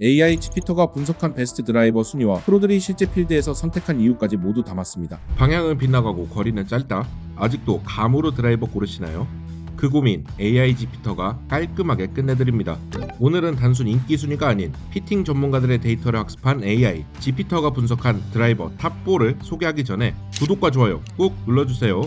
AI 지피터가 분석한 베스트 드라이버 순위와 프로들이 실제 필드에서 선택한 이유까지 모두 담았습니다. 방향은 빗나가고 거리는 짧다. 아직도 감으로 드라이버 고르시나요? 그 고민 AI 지피터가 깔끔하게 끝내드립니다. 오늘은 단순 인기 순위가 아닌 피팅 전문가들의 데이터를 학습한 AI 지피터가 분석한 드라이버 탑4를 소개하기 전에 구독과 좋아요 꾹 눌러주세요.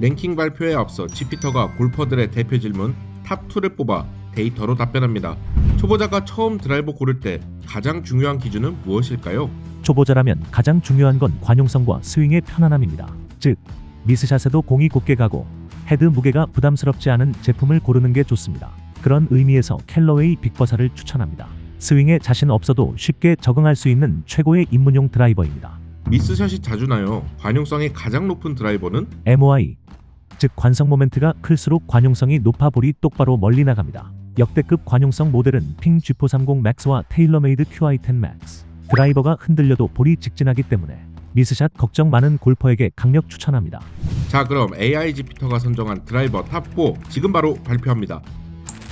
랭킹 발표에 앞서 지피터가 골퍼들의 대표 질문 탑2를 뽑아 데이터로 답변합니다. 초보자가 처음 드라이버 고를 때 가장 중요한 기준은 무엇일까요? 초보자라면 가장 중요한 건 관용성과 스윙의 편안함입니다. 즉, 미스샷에도 공이 곧게 가고 헤드 무게가 부담스럽지 않은 제품을 고르는 게 좋습니다. 그런 의미에서 캘러웨이 빅버사를 추천합니다. 스윙에 자신 없어도 쉽게 적응할 수 있는 최고의 입문용 드라이버입니다. 미스샷이 자주 나요. 관용성이 가장 높은 드라이버는 MOI 즉 관성 모멘트가 클수록 관용성이 높아 볼이 똑바로 멀리 나갑니다. 역대급 관용성 모델은 핑 G430 맥스와 테일러메이드 QI10 맥스 드라이버가 흔들려도 볼이 직진하기 때문에 미스샷 걱정 많은 골퍼에게 강력 추천합니다. 자 그럼 AI 지피터가 선정한 드라이버 탑4 지금 바로 발표합니다.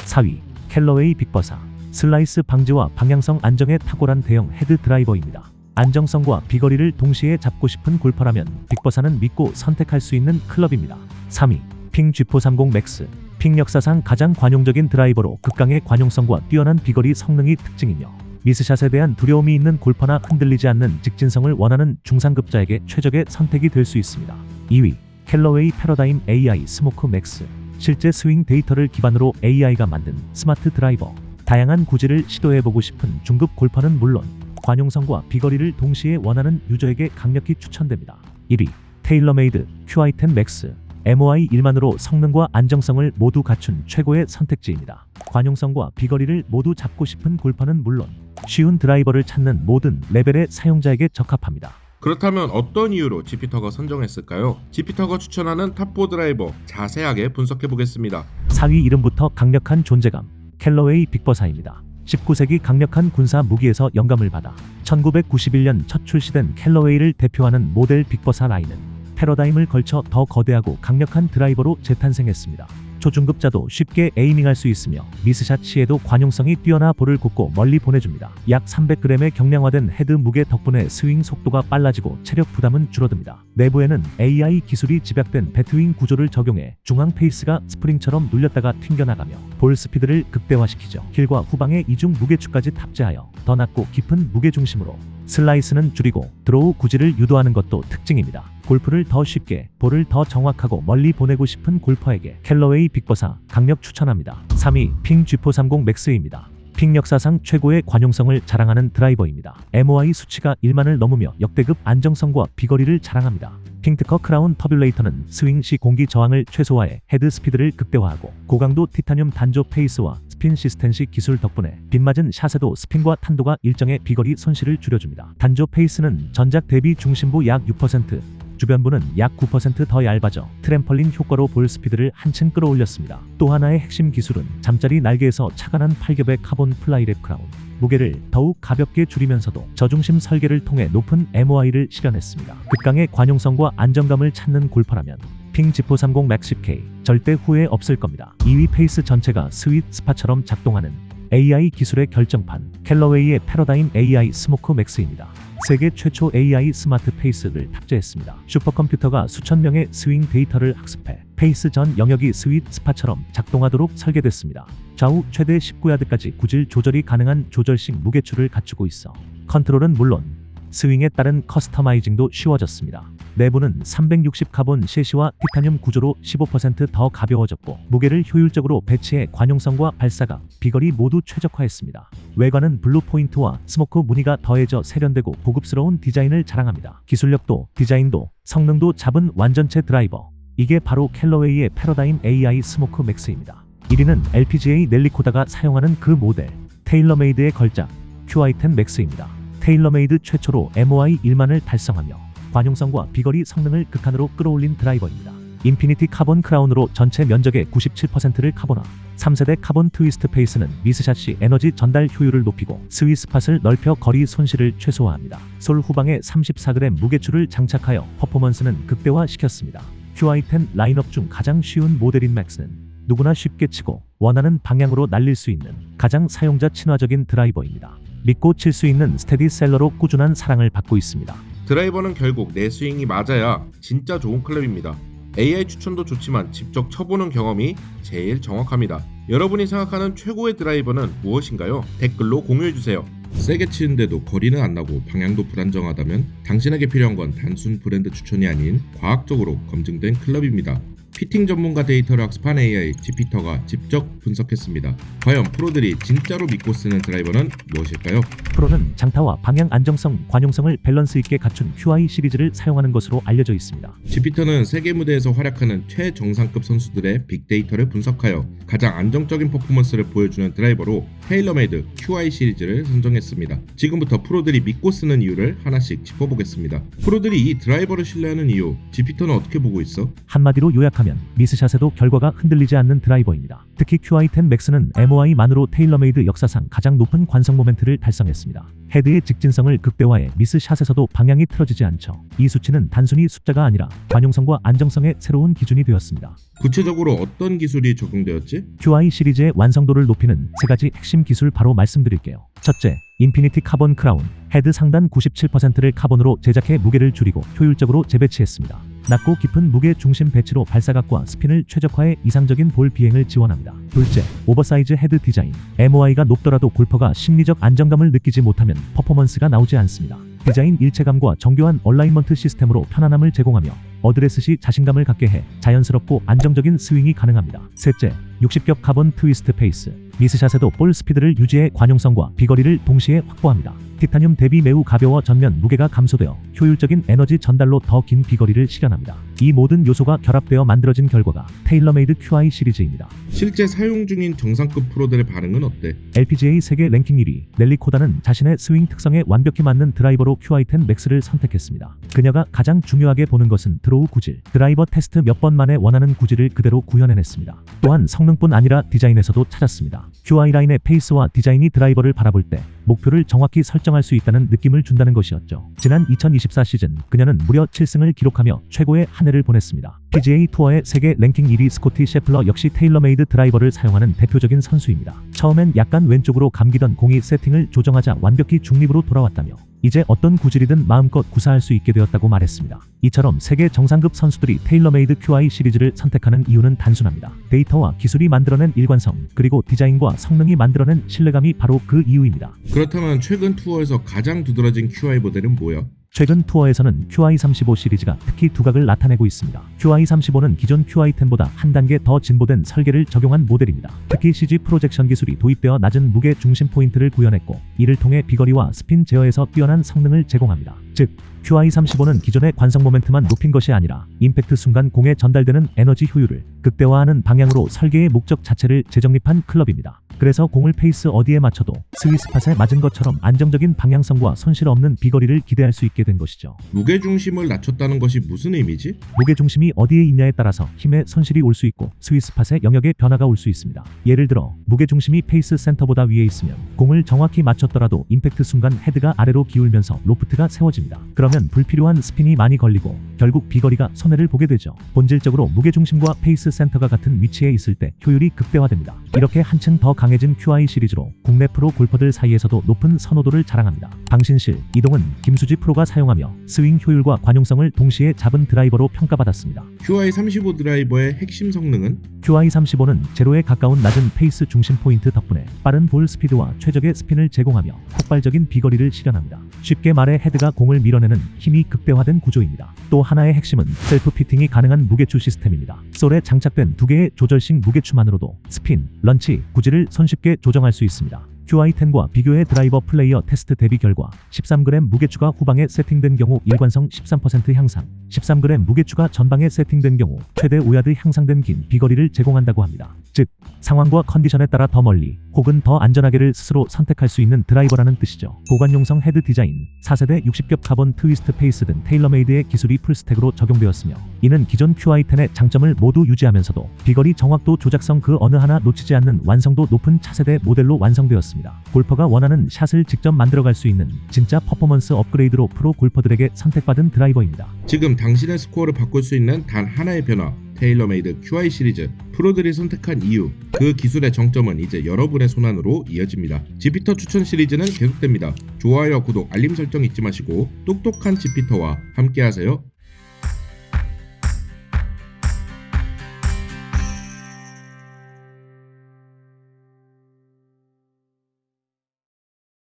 4위 캘러웨이 빅버사 슬라이스 방지와 방향성 안정에 탁월한 대형 헤드 드라이버입니다. 안정성과 비거리를 동시에 잡고 싶은 골퍼라면 빅버사는 믿고 선택할 수 있는 클럽입니다. 3위 핑 G430 맥스 핑 역사상 가장 관용적인 드라이버로 극강의 관용성과 뛰어난 비거리 성능이 특징이며 미스샷에 대한 두려움이 있는 골퍼나 흔들리지 않는 직진성을 원하는 중상급자에게 최적의 선택이 될 수 있습니다. 2위 캘러웨이 패러다임 AI 스모크 맥스 실제 스윙 데이터를 기반으로 AI가 만든 스마트 드라이버 다양한 구질을 시도해보고 싶은 중급 골퍼는 물론 관용성과 비거리를 동시에 원하는 유저에게 강력히 추천됩니다. 1위 테일러메이드 QI10 맥스 MOI 1만으로 성능과 안정성을 모두 갖춘 최고의 선택지입니다. 관용성과 비거리를 모두 잡고 싶은 골퍼는 물론 쉬운 드라이버를 찾는 모든 레벨의 사용자에게 적합합니다. 그렇다면 어떤 이유로 지피터가 선정했을까요? 지피터가 추천하는 탑4 드라이버 자세하게 분석해 보겠습니다. 4위 이름부터 강력한 존재감 캘러웨이 빅버사입니다. 19세기 강력한 군사 무기에서 영감을 받아 1991년 첫 출시된 캘러웨이를 대표하는 모델 빅버사 라인은 패러다임을 걸쳐 더 거대하고 강력한 드라이버로 재탄생했습니다. 초중급자도 쉽게 에이밍할 수 있으며 미스샷 시에도 관용성이 뛰어나 볼을 굽고 멀리 보내줍니다. 약 300g의 경량화된 헤드 무게 덕분에 스윙 속도가 빨라지고 체력 부담은 줄어듭니다. 내부에는 AI 기술이 집약된 배트윙 구조를 적용해 중앙 페이스가 스프링처럼 눌렸다가 튕겨나가며 볼 스피드를 극대화시키죠. 힐과 후방의 이중 무게추까지 탑재하여 더 낮고 깊은 무게 중심으로 슬라이스는 줄이고 드로우 구질을 유도하는 것도 특징입니다. 골프를 더 쉽게, 볼을 더 정확하고 멀리 보내고 싶은 골퍼에게 캘러웨이 빅버사 강력 추천합니다. 3위 핑 G430 맥스입니다. 핑 역사상 최고의 관용성을 자랑하는 드라이버입니다. MOI 수치가 1만을 넘으며 역대급 안정성과 비거리를 자랑합니다. 핑트커 크라운 터뷸레이터는 스윙 시 공기 저항을 최소화해 헤드 스피드를 극대화하고 고강도 티타늄 단조 페이스와 스핀 시스텐시 기술 덕분에 빗맞은 샷에도 스핀과 탄도가 일정의 비거리 손실을 줄여줍니다. 단조 페이스는 전작 대비 중심부 약 6%, 주변부는 약 9%더 얇아져 트램펄린 효과로 볼 스피드를 한층 끌어올렸습니다. 또 하나의 핵심 기술은 잠자리 날개에서 차간한 팔겹의 카본 플라이랩 크라운. 무게를 더욱 가볍게 줄이면서도 저중심 설계를 통해 높은 MOI를 실현했습니다. 극강의 관용성과 안정감을 찾는 골퍼라면 핑 지포 30 맥 10K 절대 후회 없을 겁니다. 2위 페이스 전체가 스윗 스파처럼 작동하는 AI 기술의 결정판 캘러웨이의 패러다임 AI 스모크 맥스입니다. 세계 최초 AI 스마트 페이스를 탑재했습니다. 슈퍼컴퓨터가 수천 명의 스윙 데이터를 학습해 페이스 전 영역이 스윗 스파처럼 작동하도록 설계됐습니다. 좌우 최대 19야드까지 구질 조절이 가능한 조절식 무게추를 갖추고 있어 컨트롤은 물론 스윙에 따른 커스터마이징도 쉬워졌습니다. 내부는 360 카본 셰시와 티타늄 구조로 15%더 가벼워졌고 무게를 효율적으로 배치해 관용성과 발사각, 비거리 모두 최적화했습니다. 외관은 블루 포인트와 스모크 무늬가 더해져 세련되고 고급스러운 디자인을 자랑합니다. 기술력도 디자인도 성능도 잡은 완전체 드라이버. 이게 바로 캘러웨이의 패러다임 AI 스모크 맥스입니다. 1위는 LPGA 넬리코다가 사용하는 그 모델 테일러메이드의 걸작 QI10 맥스입니다. 테일러메이드 최초로 MOI 1만을 달성하며 관용성과 비거리 성능을 극한으로 끌어올린 드라이버입니다. 인피니티 카본 크라운으로 전체 면적의 97%를 카본화. 3세대 카본 트위스트 페이스는 미스샷 시 에너지 전달 효율을 높이고 스위 스팟을 넓혀 거리 손실을 최소화합니다. 솔 후방에 34g 무게추를 장착하여 퍼포먼스는 극대화시켰습니다. QI10 라인업 중 가장 쉬운 모델인 맥스는 누구나 쉽게 치고 원하는 방향으로 날릴 수 있는 가장 사용자 친화적인 드라이버입니다. 믿고 칠 수 있는 스테디셀러로 꾸준한 사랑을 받고 있습니다. 드라이버는 결국 내 스윙이 맞아야 진짜 좋은 클럽입니다. AI 추천도 좋지만 직접 쳐보는 경험이 제일 정확합니다. 여러분이 생각하는 최고의 드라이버는 무엇인가요? 댓글로 공유해주세요. 세게 치는데도 거리는 안 나고 방향도 불안정하다면 당신에게 필요한 건 단순 브랜드 추천이 아닌 과학적으로 검증된 클럽입니다. 피팅 전문가 데이터를 학습한 AI 지피터가 직접 분석했습니다. 과연 프로들이 진짜로 믿고 쓰는 드라이버는 무엇일까요? 프로는 장타와 방향 안정성, 관용성을 밸런스 있게 갖춘 QI 시리즈를 사용하는 것으로 알려져 있습니다. 지피터는 세계 무대에서 활약하는 최정상급 선수들의 빅데이터를 분석하여 가장 안정적인 퍼포먼스를 보여주는 드라이버로 테일러메이드 QI 시리즈를 선정했습니다. 지금부터 프로들이 믿고 쓰는 이유를 하나씩 짚어보겠습니다. 프로들이 이 드라이버를 신뢰하는 이유, 지피터는 어떻게 보고 있어? 한마디로 요약하면 미스샷에도 결과가 흔들리지 않는 드라이버입니다. 특히 QI10 맥스는 MOI만으로 테일러메이드 역사상 가장 높은 관성 모멘트를 달성했습니다. 헤드의 직진성을 극대화해 미스샷에서도 방향이 틀어지지 않죠. 이 수치는 단순히 숫자가 아니라 관용성과 안정성의 새로운 기준이 되었습니다. 구체적으로 어떤 기술이 적용되었지? QI 시리즈의 완성도를 높이는 세 가지 핵심 기술 바로 말씀드릴게요. 첫째, 인피니티 카본 크라운. 헤드 상단 97%를 카본으로 제작해 무게를 줄이고 효율적으로 재배치했습니다. 낮고 깊은 무게 중심 배치로 발사각과 스핀을 최적화해 이상적인 볼 비행을 지원합니다. 둘째, 오버사이즈 헤드 디자인. MOI가 높더라도 골퍼가 심리적 안정감을 느끼지 못하면 퍼포먼스가 나오지 않습니다. 디자인 일체감과 정교한 얼라이먼트 시스템으로 편안함을 제공하며 어드레스 시 자신감을 갖게 해 자연스럽고 안정적인 스윙이 가능합니다. 셋째, 60겹 카본 트위스트 페이스. 미스샷에도 볼 스피드를 유지해 관용성과 비거리를 동시에 확보합니다. 티타늄 대비 매우 가벼워 전면 무게가 감소되어 효율적인 에너지 전달로 더 긴 비거리를 실현합니다. 이 모든 요소가 결합되어 만들어진 결과가 테일러메이드 QI 시리즈입니다. 실제 사용 중인 정상급 프로들의 반응은 어때? LPGA 세계 랭킹 1위 넬리 코다는 자신의 스윙 특성에 완벽히 맞는 드라이버로 QI10 맥스를 선택했습니다. 그녀가 가장 중요하게 보는 것은 드로우 구질, 드라이버 테스트 몇 번 만에 원하는 구질을 그대로 구현해냈습니다. 또한 성능 뿐 아니라 디자인에서도 찾았습니다. QI 라인의 페이스와 디자인이 드라이버를 바라볼 때 목표를 정확히 설정할 수 있다는 느낌을 준다는 것이었죠. 지난 2024 시즌 그녀는 무려 7승을 기록하며 최고의 한 해를 보냈습니다. PGA 투어의 세계 랭킹 1위 스코티 셰플러 역시 테일러메이드 드라이버를 사용하는 대표적인 선수입니다. 처음엔 약간 왼쪽으로 감기던 공이 세팅을 조정하자 완벽히 중립으로 돌아왔다며 이제 어떤 구질이든 마음껏 구사할 수 있게 되었다고 말했습니다. 이처럼 세계 정상급 선수들이 테일러메이드 QI 시리즈를 선택하는 이유는 단순합니다. 데이터와 기술이 만들어낸 일관성, 그리고 디자인과 성능이 만들어낸 신뢰감이 바로 그 이유입니다. 그렇다면 최근 투어에서 가장 두드러진 QI 모델은 뭐야? 최근 투어에서는 QI35 시리즈가 특히 두각을 나타내고 있습니다. QI35는 기존 QI10보다 한 단계 더 진보된 설계를 적용한 모델입니다. 특히 CG 프로젝션 기술이 도입되어 낮은 무게 중심 포인트를 구현했고 이를 통해 비거리와 스핀 제어에서 뛰어난 성능을 제공합니다. 즉 QI35는 기존의 관성 모멘트만 높인 것이 아니라 임팩트 순간 공에 전달되는 에너지 효율을 극대화하는 방향으로 설계의 목적 자체를 재정립한 클럽입니다. 그래서 공을 페이스 어디에 맞춰도 스위스팟에 맞은 것처럼 안정적인 방향성과 손실 없는 비거리를 기대할 수 있게 된 것이죠. 무게 중심을 낮췄다는 것이 무슨 의미지? 무게 중심이 어디에 있냐에 따라서 힘의 손실이 올 수 있고 스위스팟의 영역의 변화가 올 수 있습니다. 예를 들어 무게 중심이 페이스 센터보다 위에 있으면 공을 정확히 맞췄더라도 임팩트 순간 헤드가 아래로 기울면서 로프트가 세워집니다. 그러면 불필요한 스핀이 많이 걸리고 결국 비거리가 손해를 보게 되죠. 본질적으로 무게 중심과 페이스 센터가 같은 위치에 있을 때 효율이 극대화됩니다. 이렇게 한층 더 강해진 QI 시리즈로 국내 프로 골퍼들 사이에서도 높은 선호도를 자랑합니다. 방신실, 이동은 김수지 프로가 사용하며 스윙 효율과 관용성을 동시에 잡은 드라이버로 평가받았습니다. QI35 드라이버의 핵심 성능은 QI35는 제로에 가까운 낮은 페이스 중심 포인트 덕분에 빠른 볼 스피드와 최적의 스핀을 제공하며 폭발적인 비거리를 실현합니다. 쉽게 말해 헤드가 공을 밀어내는 힘이 극대화된 구조입니다. 또 하나의 핵심은 셀프 피팅이 가능한 무게추 시스템입니다. 솔에 장착된 두 개의 조절식 무게추만으로도 스핀, 런치, 구질을 손쉽게 조정할 수 있습니다. QI10과 비교해 드라이버 플레이어 테스트 대비 결과 13g 무게추가 후방에 세팅된 경우 일관성 13% 향상, 13g 무게추가 전방에 세팅된 경우 최대 5야드 향상된 긴 비거리를 제공한다고 합니다. 즉, 상황과 컨디션에 따라 더 멀리 혹은 더 안전하게를 스스로 선택할 수 있는 드라이버라는 뜻이죠. 고관용성 헤드 디자인, 4세대 60겹 카본 트위스트 페이스 등 테일러메이드의 기술이 풀스택으로 적용되었으며 이는 기존 QI10의 장점을 모두 유지하면서도 비거리 정확도 조작성 그 어느 하나 놓치지 않는 완성도 높은 차세대 모델로 완성되었습니다. 골퍼가 원하는 샷을 직접 만들어갈 수 있는 진짜 퍼포먼스 업그레이드로 프로 골퍼들에게 선택받은 드라이버입니다. 지금 당신의 스코어를 바꿀 수 있는 단 하나의 변화 테일러메이드 QI 시리즈, 프로들이 선택한 이유, 그 기술의 정점은 이제 여러분의 손안으로 이어집니다. 지피터 추천 시리즈는 계속됩니다. 좋아요, 구독, 알림 설정 잊지 마시고 똑똑한 지피터와 함께하세요.